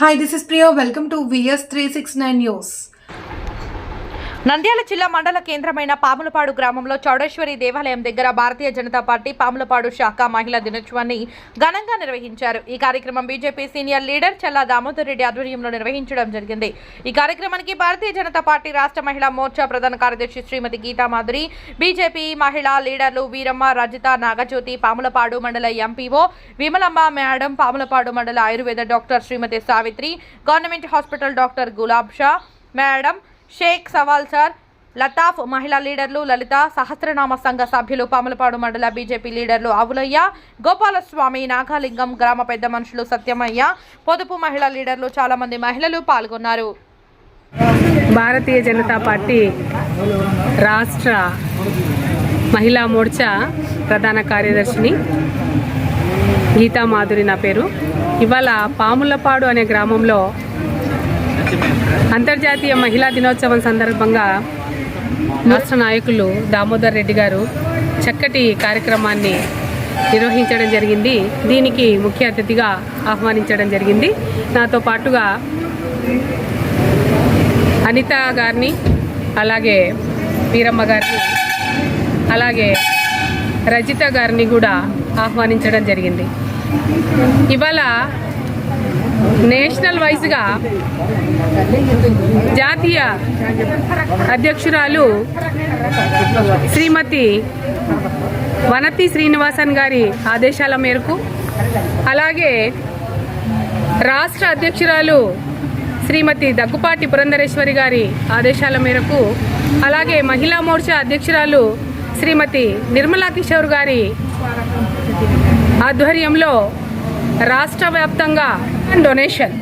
Hi, this is Priya. Welcome to VS369 News. Nandyal జిల్లా మండల కేంద్రమైన పాములపాడు గ్రామంలో చౌడేశ్వరి దేవాలయం దగ్గర భారతీయ జనతా పార్టీ పాములపాడు శాఖ మహిళా దినోత్సవాన్ని ఘనంగా నిర్వహించారు. ఈ కార్యక్రమం BJP senior leader Challa Damodar Reddy ఆధ్వర్యంలో నిర్వహించడం జరిగింది. ఈ కార్యక్రమానికి భారతీయ జనతా పార్టీ రాష్ట్ర మహిళా మోర్చా ప్రధాన కార్యదర్శి శ్రీమతి గీతా మాధురి బీజేపీ మహిళా లీడర్లు వీరమ్మ రజిత నాగజ్యోతి పాములపాడు మండల ఎంపీఓ విమలమ్మ మేడం పాములపాడు మండల Ayurveda doctor Shrimati Savitri government hospital doctor Gulab Shah madam Sheikh Sawal sir. Lataf మహిళా లీడర్లు లలిత సహస్రనామ సంఘ సభ్యులు పాములపాడు మండల బీజేపీ లీడర్లు అవులయ్య గోపాలస్వామి నాగాలింగం గ్రామ పెద్ద మనుషులు సత్యమయ్య పొదుపు మహిళా లీడర్లు చాలామంది మహిళలు పాల్గొన్నారు. భారతీయ జనతా పార్టీ రాష్ట్ర మహిళా మోర్చా ప్రధాన కార్యదర్శిని గీతా మాధురి నా పేరు. ఇవాళ పాములపాడు అనే గ్రామంలో అంతర్జాతీయ మహిళా దినోత్సవం సందర్భంగా రాష్ట్ర నాయకులు దామోదర్ రెడ్డి గారు చక్కటి కార్యక్రమాన్ని నిర్వహించడం జరిగింది. దీనికి ముఖ్య అతిథిగా ఆహ్వానించడం జరిగింది. నాతో పాటుగా అనిత గారిని అలాగే వీరమ్మ గారిని అలాగే రజిత గారిని కూడా ఆహ్వానించడం జరిగింది. ఇవాళ నేషనల్ వైజ్గా జాతీయ అధ్యక్షురాలు శ్రీమతి వనతి శ్రీనివాసన్ గారి ఆదేశాల మేరకు అలాగే రాష్ట్ర అధ్యక్షురాలు శ్రీమతి దగ్గుపాటి పురంధరేశ్వరి గారి ఆదేశాల మేరకు అలాగే మహిళా మోర్చా అధ్యక్షురాలు శ్రీమతి నిర్మలా కిషోర్ గారి ఆధ్వర్యంలో రాష్ట్ర వ్యాప్తంగా డొనేషన్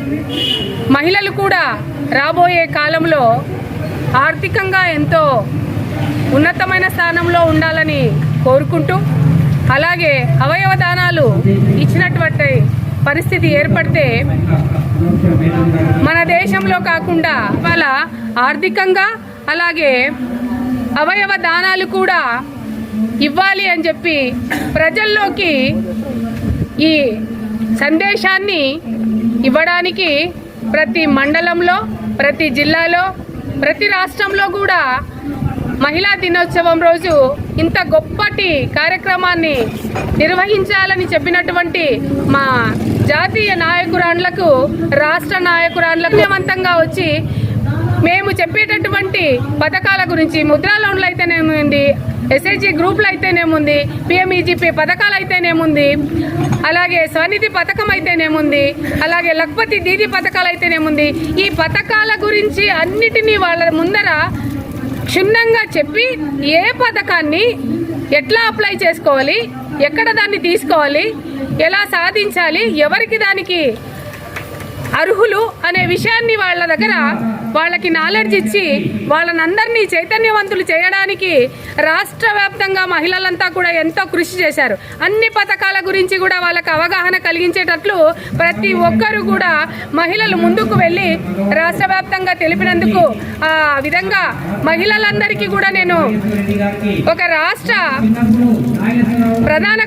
మహిళలు కూడా రాబోయే కాలంలో ఆర్థికంగా ఎంతో ఉన్నతమైన స్థానంలో ఉండాలని కోరుకుంటూ అలాగే అవయవ దానాలు ఇచ్చినటువంటి పరిస్థితి ఏర్పడితే మన దేశంలో కాకుండా వాళ్ళ ఆర్థికంగా అలాగే అవయవ దానాలు కూడా ఇవ్వాలి అని చెప్పి ప్రజల్లోకి ఈ సందేశాన్ని ఇవ్వడానికి ప్రతి మండలంలో ప్రతి జిల్లాలో ప్రతి రాష్ట్రంలో కూడా మహిళా దినోత్సవం రోజు ఇంత గొప్పటి కార్యక్రమాన్ని నిర్వహించాలని చెప్పినటువంటి మా జాతీయ నాయకురాండ్లకు రాష్ట్ర నాయకురాండ్లకు విజయవంతంగా వచ్చి మేము చెప్పేటటువంటి పథకాల గురించి ముద్రా లోన్లు అయితేనేముంది ఎస్ఐజీ గ్రూప్లు అయితేనేముంది పిఎంఈజీపీ పథకాలు అయితేనేముంది అలాగే స్వనిధి పథకం అయితేనేముంది అలాగే లక్పతి దీది పథకాలు అయితేనేముంది. ఈ పథకాల గురించి అన్నిటినీ వాళ్ళ ముందర క్షుణ్ణంగా చెప్పి ఏ పథకాన్ని ఎట్లా అప్లై చేసుకోవాలి ఎక్కడ దాన్ని తీసుకోవాలి ఎలా సాధించాలి ఎవరికి దానికి అర్హులు అనే విషయాన్ని వాళ్ళ దగ్గర వాళ్ళకి నాలెడ్జ్ ఇచ్చి వాళ్ళనందరినీ చైతన్యవంతులు చేయడానికి రాష్ట్ర వ్యాప్తంగా మహిళలంతా కూడా ఎంతో కృషి చేశారు. అన్ని పథకాల గురించి కూడా వాళ్ళకి అవగాహన కలిగించేటట్లు ప్రతి ఒక్కరూ కూడా మహిళలు ముందుకు వెళ్ళి రాష్ట్ర వ్యాప్తంగా తెలిపినందుకు ఆ విధంగా మహిళలందరికీ కూడా నేను ఒక రాష్ట్ర ప్రధాన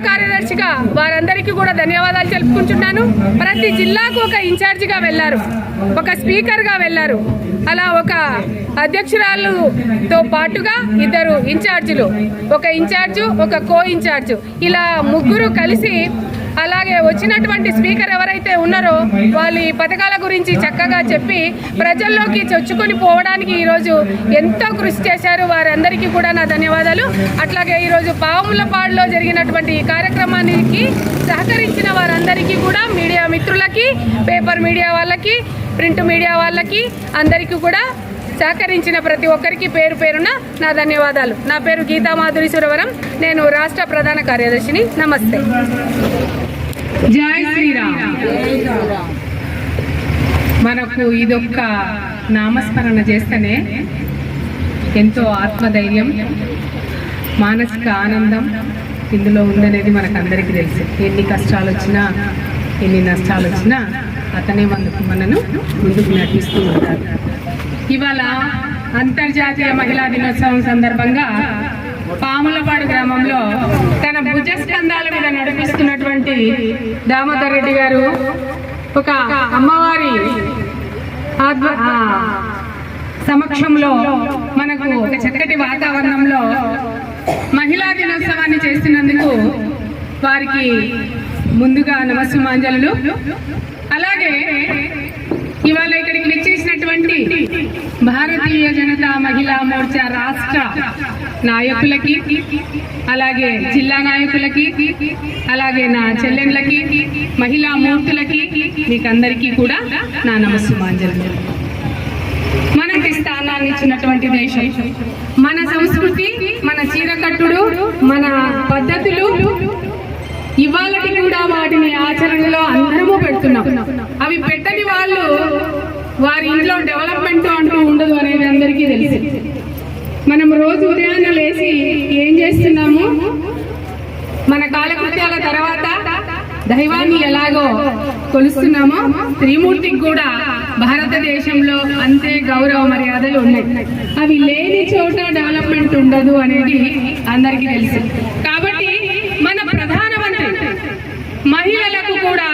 కార్యదర్శిగా వారందరికీ కూడా ధన్యవాదాలు తెలుపుకుంటున్నాను. ప్రతి జిల్లాకు ఒక ఇన్ఛార్జిగా వెళ్ళారు ఒక స్పీకర్గా వెళ్ళారు అలా ఒక అధ్యక్షురాలుతో పాటుగా ఇద్దరు ఇన్ఛార్జీలు ఒక ఇన్ఛార్జు ఒక కో ఇన్ఛార్జు ఇలా ముగ్గురు కలిసి అలాగే వచ్చినటువంటి స్పీకర్ ఎవరైతే ఉన్నారో వాళ్ళు ఈ పథకాల గురించి చక్కగా చెప్పి ప్రజల్లోకి చొచ్చుకొని పోవడానికి ఈరోజు ఎంతో కృషి చేశారు. వారందరికీ కూడా నా ధన్యవాదాలు. అట్లాగే ఈరోజు పావులపాడులో జరిగినటువంటి ఈ కార్యక్రమానికి సహకరించిన వారందరికీ కూడా మీడియా మిత్రులకి పేపర్ మీడియా వాళ్ళకి ప్రింట్ మీడియా వాళ్ళకి అందరికీ కూడా సహకరించిన ప్రతి ఒక్కరికి పేరు పేరున నా ధన్యవాదాలు. నా పేరు గీతా మాధురి సురవరం నేను రాష్ట్ర ప్రధాన కార్యదర్శిని. నమస్తే. జై శ్రీరామ్. మనకు ఇదొక్క నామస్మరణ చేస్తేనే ఎంతో ఆత్మధైర్యం మానసిక ఆనందం ఇందులో ఉందనేది మనకు అందరికీ తెలుసు. ఎన్ని కష్టాలు వచ్చినా ఎన్ని నష్టాలు వచ్చినా అతనే మనకు మనను ముందుకు నడిపిస్తూ ఉంటారు ఇవాళ అంతర్జాతీయ మహిళా దినోత్సవం సందర్భంగా పాములపాడు గ్రామంలో తన భుజస్కంధాల మీద నడిపిస్తున్నటువంటి దామోదర్ రెడ్డి గారు ఒక అమ్మవారి సమక్షంలో మనకు ఒక చక్కటి వాతావరణంలో మహిళా దినోత్సవాన్ని చేస్తున్నందుకు వారికి ముందుగా నమస్సుమాంజలు. అలాగే ఇవాళ ఇక్కడికి విచ్చేసినటువంటి భారతీయ జనతా మహిళా మోర్చా రాష్ట్ర నాయకులకి అలాగే జిల్లా నాయకులకి అలాగే నా చెల్లెళ్ళకి మహిళా మూర్తులకి మీకందరికీ కూడా నా నమస్సుమాంజలి. మనకి స్థానాన్ని ఇచ్చినటువంటి దేశం. మన సంస్కృతి మన చీరకట్టుడు మన పద్ధతులు ఇవాళకి కూడా వాటిని ఆచరణలో అందరము పెడుతున్నాం. అవి పెట్టని వాళ్ళు వారి ఇంట్లో డెవలప్మెంట్ అంటూ ఉండదు అనేది అందరికీ తెలుసు. మనం రోజు ఉదయాన్న లేచి ఏం చేస్తున్నాము? మన కాలకృత్యాల తర్వాత దైవాన్ని ఎలాగో కొలుస్తున్నామో త్రిమూర్తికి కూడా భారతదేశంలో అంతే గౌరవ మర్యాదలు ఉన్నాయి. అవి లేని చోట డెవలప్మెంట్ ఉండదు అనేది అందరికీ తెలుసు. కాబట్టి మన ప్రధానమంత్రి మహిళలకు కూడా